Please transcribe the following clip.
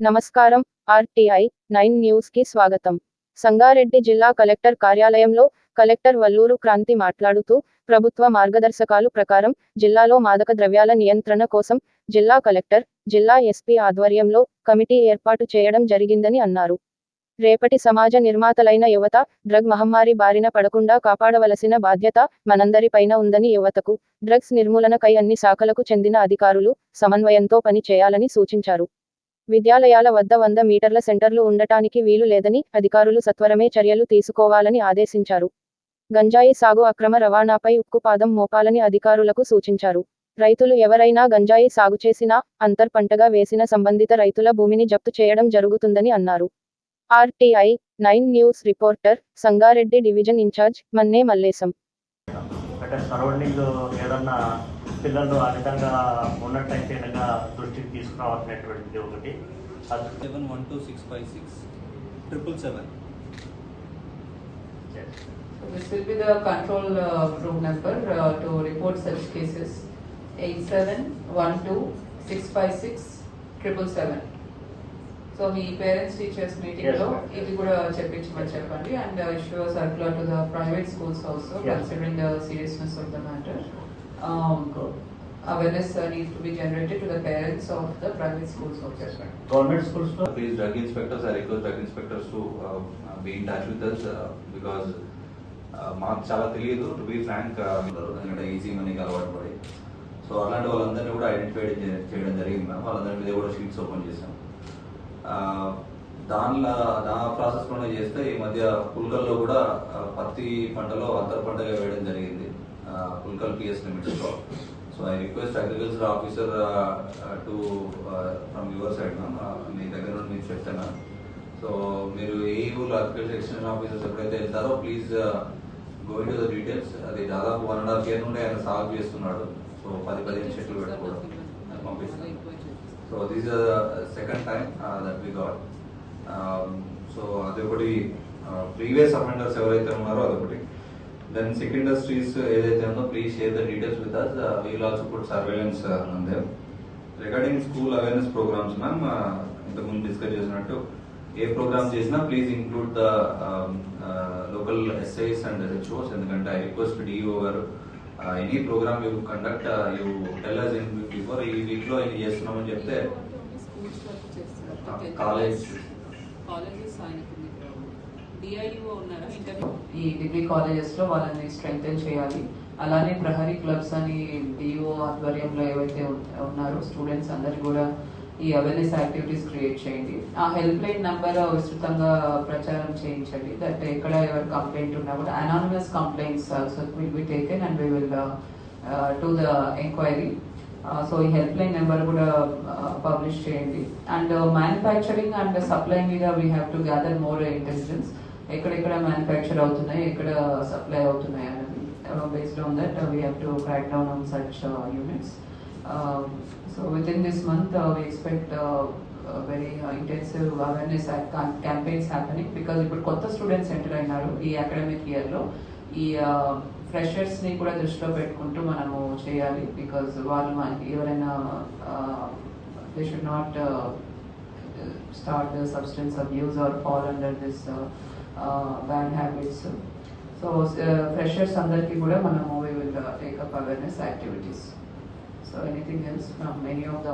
నమస్కారం RTI nine న్యూస్కి స్వాగతం. సంగారెడ్డి జిల్లా కలెక్టర్ కార్యాలయంలో కలెక్టర్ వల్లూరు క్రాంతి మాట్లాడుతూ ప్రభుత్వ మార్గదర్శకాలు ప్రకారం జిల్లాలో మాదక ద్రవ్యాల నియంత్రణ కోసం జిల్లా కలెక్టర్ జిల్లా ఎస్పీ ఆధ్వర్యంలో కమిటీ ఏర్పాటు చేయడం జరిగిందని అన్నారు. రేపటి సమాజ నిర్మాతలైన యువత డ్రగ్ మహమ్మారి బారిన పడకుండా కాపాడవలసిన బాధ్యత మనందరిపైన ఉందని యువతకు డ్రగ్స్ నిర్మూలనకై అన్ని శాఖలకు చెందిన అధికారులు సమన్వయంతో పని చేయాలని సూచించారు. విద్యాలయాల వద్ద వంద మీటర్ల సెంటర్లు ఉండటానికి వీలు లేదని అధికారులు సత్వరమే చర్యలు తీసుకోవాలని ఆదేశించారు. గంజాయి సాగు అక్రమ రవాణాపై ఉక్కుపాదం మోపాలని అధికారులకు సూచించారు. రైతులు ఎవరైనా గంజాయి సాగు చేసినా అంతర్ పంటగా వేసిన సంబంధిత రైతుల భూమిని జప్తు చేయడం జరుగుతుందని అన్నారు. RTI nine news reporter Sangareddy division incharge Manne Mallesham. అంటే సరౌండింగ్ ఏదన్నా పిల్లలు ఆ విధంగా ఉన్నట్టయితే విధంగా దృష్టికి తీసుకురావాల్సినటువంటిది ఒకటి. Seven five triple seven. Control room number to report such cases eight seven one two six five six triple seven so me parents teachers మీటింగ్లో. ఇది కూడా చెప్పించమని చెప్పండి. And issue circular to the private schools also. Considering the seriousness of the matter awareness needs to be generated to the parents of the private schools also government స్కూల్స్లో drug inspectors, I request drug inspectors to uh, be in touch with us uh, because uh, మాకు చాలా తెలియదు to be frank ఎందుకంటే easy మనీకి అలవాటు పడి. So అలాంటి వాళ్ళందరినీ కూడా ఐడెంటిఫై చేయడం జరిగింది మ్యామ్ వాళ్ళందరి మీద కూడా షీట్స్ ఓపెన్ చేసాం Uh, దానిలో దా ప్రాసెస్లోనే చేస్తే ఈ మధ్య పుల్కల్లో కూడా పత్తి పంటలో అంతర్ పంటగా వేయడం జరిగింది. పుల్కల్ పిఎస్ లిమిట్స్లో so I request agriculture officer to from your side మీ దగ్గర నుండి మీకు చెప్తాను. సో మీరు ఏ ఊళ్ళో అగ్రికల్చర్ ఎక్స్టెన్షన్ ఆఫీసర్స్ ఎప్పుడైతే వెళ్తారో please going to the details అది దాదాపు వన్ అండ్ హాఫ్ ఇయర్ నుండి ఆయన సాల్వ్ చేస్తున్నాడు. సో పది పదిహేను చెట్లు పెట్టుకోవడం అది పంపిస్తాను so this second time that we got so అదొకటి ప్రీవియస్ అఫెండర్స్ ఎవరైతే ఉన్నారో అదొకటి దెన్ సిక్ ఇండస్ట్రీస్ ఏదైతే ఉందో please share the details with us we'll also put surveillance them regarding school awareness programs ma'am ఇంతకుముందు డిస్కస్ చేసినట్టు ఏ ప్రోగ్రామ్ చేసినా please include the local SIs and HOs ఎందుకంటే ఐ రిక్వెస్ట్ డిఓ గారు any program you conduct you tell us in before ఈ వీక్లో ఇది చేస్తున్నామని చెప్తే కాలేజ్ ఈ డిగ్రీ కాలేజెస్లో వాళ్ళని స్ట్రెంగ్తెన్ చేయాలి. అలానే ప్రహరీ క్లబ్స్ అని డిఓ ఆధ్వర్యంలో ఏవైతే ఉన్- ఉన్నారో స్టూడెంట్స్ అందరు కూడా ఈ అవేర్నెస్ యాక్టివిటీస్ క్రియేట్ చేయండి. ఆ హెల్ప్ లైన్ నంబర్ విస్తృతంగా ప్రచారం చేయించండి. దట్ ఎక్కడ ఎవరు కంప్లైంట్ ఉన్నా కూడా anonymous complaints also will be taken and we will to the enquiry so ఈ హెల్ప్ లైన్ నెంబర్ కూడా పబ్లిష్ చేయండి. అండ్ మ్యానుఫ్యాక్చరింగ్ అండ్ సప్లై మీద we have to gather more intelligence ఎక్కడెక్కడ మ్యానుఫ్యాక్చర్ అవుతున్నాయి ఎక్కడ సప్లై అవుతున్నాయి అనేది based on that we have to crack down on such units so with in this month we expect very intensive awareness campaigns happening because ఇప్పుడు కొత్త students enter అయినారు ఈ academic ఇయర్లో ఈ ఫ్రెషర్స్ని కూడా దృష్టిలో పెట్టుకుంటూ మనము చేయాలి బికాజ్ వాళ్ళు మనకి ఎవరైనా they should not start the substance abuse or fall under this bad habits so freshers అందరికీ కూడా మనము we will take up awareness activities so anything else from many of the